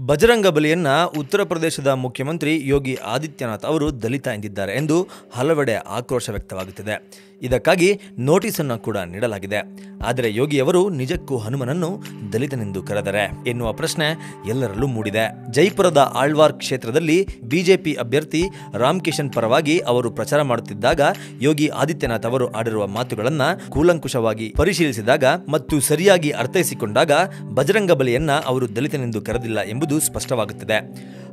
ಬಜರಂಗ ಬಲಿಯನ್ನ ಉತ್ತರ ಪ್ರದೇಶದ ಮುಖ್ಯಮಂತ್ರಿ ಯೋಗಿ ಆದಿತ್ಯನಾಥ್ ಅವರು ದಲಿತ ಎಂದಿದ್ದಾರೆ ಎಂದು ಹಲವೆಡೆ ಆಕ್ರೋಶ ವ್ಯಕ್ತವಾಗುತ್ತಿದೆ. ಇದಕ್ಕಾಗಿ ನೋಟಿಸನ್ನು ಕೂಡ ನೀಡಲಾಗಿದೆ. ಆದರೆ ಯೋಗಿಯವರು ನಿಜಕ್ಕೂ ಹನುಮನನ್ನು ದಲಿತನೆಂದು ಕರೆದರೆ ಎನ್ನುವ ಪ್ರಶ್ನೆ ಎಲ್ಲರಲ್ಲೂ ಮೂಡಿದೆ. ಜೈಪುರದ ಆಳ್ವಾರ್ ಕ್ಷೇತ್ರದಲ್ಲಿ ಬಿಜೆಪಿ ಅಭ್ಯರ್ಥಿ ರಾಮಕಿಶನ್ ಪರವಾಗಿ ಅವರು ಪ್ರಚಾರ ಮಾಡುತ್ತಿದ್ದಾಗ ಯೋಗಿ ಆದಿತ್ಯನಾಥ್ ಅವರು ಆಡಿರುವ ಮಾತುಗಳನ್ನು ಕೂಲಂಕುಷವಾಗಿ ಪರಿಶೀಲಿಸಿದಾಗ ಮತ್ತು ಸರಿಯಾಗಿ ಅರ್ಥೈಸಿಕೊಂಡಾಗ ಬಜರಂಗ ಬಲಿಯನ್ನ ಅವರು ದಲಿತನೆಂದು ಕರೆದಿಲ್ಲ ಎಂಬುದು ಸ್ಪಷ್ಟವಾಗುತ್ತದೆ.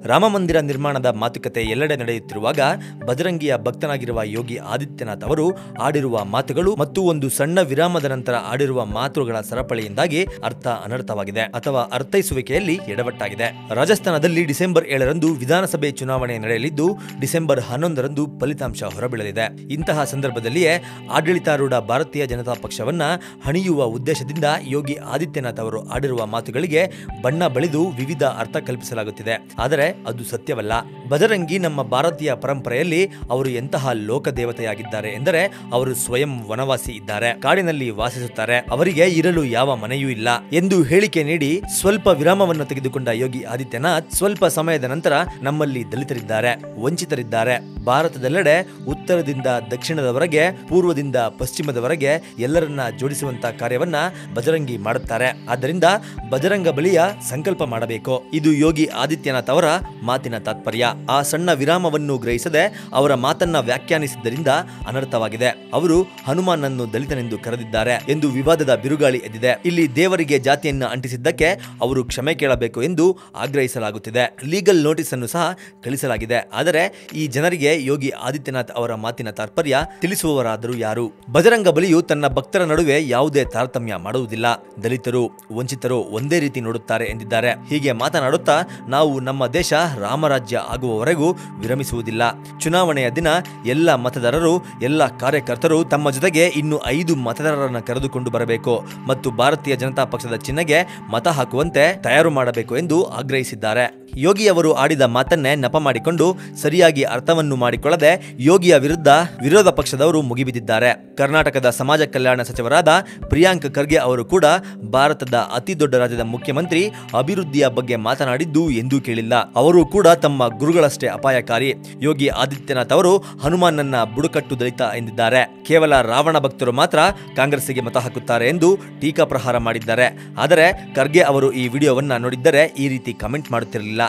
ರಾಮಮಂದಿರ ನಿರ್ಮಾಣದ ಮಾತುಕತೆ ಎಲ್ಲೆಡೆ ನಡೆಯುತ್ತಿರುವಾಗ ಬಜರಂಗಿಯ ಭಕ್ತನಾಗಿರುವ ಯೋಗಿ ಆದಿತ್ಯನಾಥ್ ಅವರು ಆಡಿರುವ ಮಾತುಗಳು ಮತ್ತು ಒಂದು ಸಣ್ಣ ವಿರಾಮದ ನಂತರ ಆಡಿರುವ ಮಾತುಗಳ ಸರಪಳಿಯಿಂದಾಗಿ ಅರ್ಥ ಅನರ್ಥವಾಗಿದೆ ಅಥವಾ ಅರ್ಥೈಸುವಿಕೆಯಲ್ಲಿ ಎಡವಟ್ಟಾಗಿದೆ. ರಾಜಸ್ಥಾನದಲ್ಲಿ ಡಿಸೆಂಬರ್ ಏಳರಂದು ವಿಧಾನಸಭೆ ಚುನಾವಣೆ ನಡೆಯಲಿದ್ದು, ಡಿಸೆಂಬರ್ ಹನ್ನೊಂದರಂದು ಫಲಿತಾಂಶ ಹೊರಬೀಳಲಿದೆ. ಇಂತಹ ಸಂದರ್ಭದಲ್ಲಿಯೇ ಆಡಳಿತಾರೂಢ ಭಾರತೀಯ ಜನತಾ ಪಕ್ಷವನ್ನ ಹಣಿಯುವ ಉದ್ದೇಶದಿಂದ ಯೋಗಿ ಆದಿತ್ಯನಾಥ್ ಅವರು ಆಡಿರುವ ಮಾತುಗಳಿಗೆ ಬಣ್ಣ ಬಳಿದು ವಿವಿಧ ಅರ್ಥ ಕಲ್ಪಿಸಲಾಗುತ್ತಿದೆ. ಆದರೆ ಅದು ಸತ್ಯವಲ್ಲ. ಬಜರಂಗಿ ನಮ್ಮ ಭಾರತೀಯ ಪರಂಪರೆಯಲ್ಲಿ ಅವರು ಎಂತಹ ಲೋಕ ದೇವತೆಯಾಗಿದ್ದಾರೆ ಎಂದರೆ ಅವರು ಸ್ವಯಂ ವನವಾಸಿ ಇದ್ದಾರೆ. ಕಾಡಿನಲ್ಲಿ ವಾಸಿಸುತ್ತಾರೆ. ಅವರಿಗೆ ಇರಲು ಯಾವ ಮನೆಯೂ ಇಲ್ಲ. ಎಂದು ಹೇಳಿಕೆ ನೀಡಿ ಸ್ವಲ್ಪ ವಿರಾಮವನ್ನು ತೆಗೆದುಕೊಂಡ ಯೋಗಿ ಆದಿತ್ಯನಾಥ್ ಸ್ವಲ್ಪ ಸಮಯದ ನಂತರ ನಮ್ಮಲ್ಲಿ ದಲಿತರಿದ್ದಾರೆ, ವಂಚಿತರಿದ್ದಾರೆ. ಭಾರತದೆಲ್ಲೆಡೆ ಉತ್ತರದಿಂದ ದಕ್ಷಿಣದವರೆಗೆ, ಪೂರ್ವದಿಂದ ಪಶ್ಚಿಮದವರೆಗೆ ಎಲ್ಲರನ್ನ ಜೋಡಿಸುವಂತ ಕಾರ್ಯವನ್ನ ಬಜರಂಗಿ ಮಾಡುತ್ತಾರೆ. ಆದ್ದರಿಂದ ಬಜರಂಗ ಬಳಿಯ ಸಂಕಲ್ಪ ಮಾಡಬೇಕು. ಇದು ಯೋಗಿ ಆದಿತ್ಯನಾಥ್ ಅವರ ಮಾತಿನ ತಾತ್ಪರ್ಯ. ಆ ಸಣ್ಣ ವಿರಾಮವನ್ನು ಗ್ರಹಿಸದೆ ಅವರ ಮಾತನ್ನ ವ್ಯಾಖ್ಯಾನಿಸಿದ್ದರಿಂದ ಅನರ್ಥವಾಗಿದೆ. ಅವರು ಹನುಮಾನನ್ನು ದಲಿತನೆಂದು ಕರೆದಿದ್ದಾರೆ ಎಂದು ವಿವಾದದ ಬಿರುಗಾಳಿ ಎದ್ದಿದೆ. ಇಲ್ಲಿ ದೇವರಿಗೆ ಜಾತಿಯನ್ನ ಅಂಟಿಸಿದ್ದಕ್ಕೆ ಅವರು ಕ್ಷಮೆ ಕೇಳಬೇಕು ಎಂದು ಆಗ್ರಹಿಸಲಾಗುತ್ತಿದೆ. ಲೀಗಲ್ ನೋಟಿಸ್ ಅನ್ನು ಸಹ ಕಳಿಸಲಾಗಿದೆ. ಆದರೆ ಈ ಜನರಿಗೆ ಯೋಗಿ ಆದಿತ್ಯನಾಥ್ ಅವರ ಮಾತಿನ ತಾತ್ಪರ್ಯ ತಿಳಿಸುವವರಾದರೂ ಯಾರು? ಬಜರಂಗ ಬಲಿಯು ತನ್ನ ಭಕ್ತರ ನಡುವೆ ಯಾವುದೇ ತಾರತಮ್ಯ ಮಾಡುವುದಿಲ್ಲ. ದಲಿತರು, ವಂಚಿತರು ಒಂದೇ ರೀತಿ ನೋಡುತ್ತಾರೆ ಎಂದಿದ್ದಾರೆ. ಹೀಗೆ ಮಾತನಾಡುತ್ತಾ ನಾವು ನಮ್ಮ ದೇಶ ರಾಮರಾಜ್ಯ ಆಗುವವರೆಗೂ ವಿರಮಿಸುವುದಿಲ್ಲ. ಚುನಾವಣೆಯ ದಿನ ಎಲ್ಲ ಮತದಾರರು, ಎಲ್ಲ ಕಾರ್ಯಕರ್ತರು ತಮ್ಮ ಜೊತೆಗೆ ಇನ್ನು ಐದು ಮತದಾರರನ್ನು ಕರೆದುಕೊಂಡು ಬರಬೇಕು. ಮತ್ತು ಭಾರತೀಯ ಜನತಾ ಪಕ್ಷದ ಚಿಹ್ನೆಗೆ ಮತ ಹಾಕುವಂತೆ ತಯಾರು ಮಾಡಬೇಕು ಎಂದು ಆಗ್ರಹಿಸಿದ್ದಾರೆ. ಯೋಗಿ ಅವರು ಆಡಿದ ಮಾತನ್ನೇ ನೆಪ ಮಾಡಿಕೊಂಡು ಸರಿಯಾಗಿ ಅರ್ಥವನ್ನು ಮಾಡಿಕೊಳ್ಳದೆ ಯೋಗಿಯ ವಿರುದ್ಧ ವಿರೋಧ ಪಕ್ಷದವರು ಮುಗಿಬಿದ್ದಿದ್ದಾರೆ. ಕರ್ನಾಟಕದ ಸಮಾಜ ಕಲ್ಯಾಣ ಸಚಿವರಾದ ಪ್ರಿಯಾಂಕ್ ಖರ್ಗೆ ಅವರು ಕೂಡ ಭಾರತದ ಅತಿ ದೊಡ್ಡ ರಾಜ್ಯದ ಮುಖ್ಯಮಂತ್ರಿ ಅಭಿವೃದ್ಧಿಯ ಬಗ್ಗೆ ಮಾತನಾಡಿದ್ದು ಎಂದೂ ಕೇಳಿಲ್ಲ. ಅವರು ಕೂಡ ತಮ್ಮ ಗುರುಗಳಷ್ಟೇ ಅಪಾಯಕಾರಿ. ಯೋಗಿ ಆದಿತ್ಯನಾಥ್ ಅವರು ಹನುಮಾನನ್ನ ಬುಡಕಟ್ಟು ದಲಿತ ಎಂದಿದ್ದಾರೆ. ಕೇವಲ ರಾವಣ ಭಕ್ತರು ಮಾತ್ರ ಕಾಂಗ್ರೆಸ್ಸಿಗೆ ಮತ ಹಾಕುತ್ತಾರೆ ಎಂದು ಟೀಕಾ ಪ್ರಹಾರ ಮಾಡಿದ್ದಾರೆ. ಆದರೆ ಖರ್ಗೆ ಅವರು ಈ ವಿಡಿಯೋವನ್ನ ನೋಡಿದ್ದರೆ ಈ ರೀತಿ ಕಮೆಂಟ್ ಮಾಡುತ್ತಿರಲಿಲ್ಲ.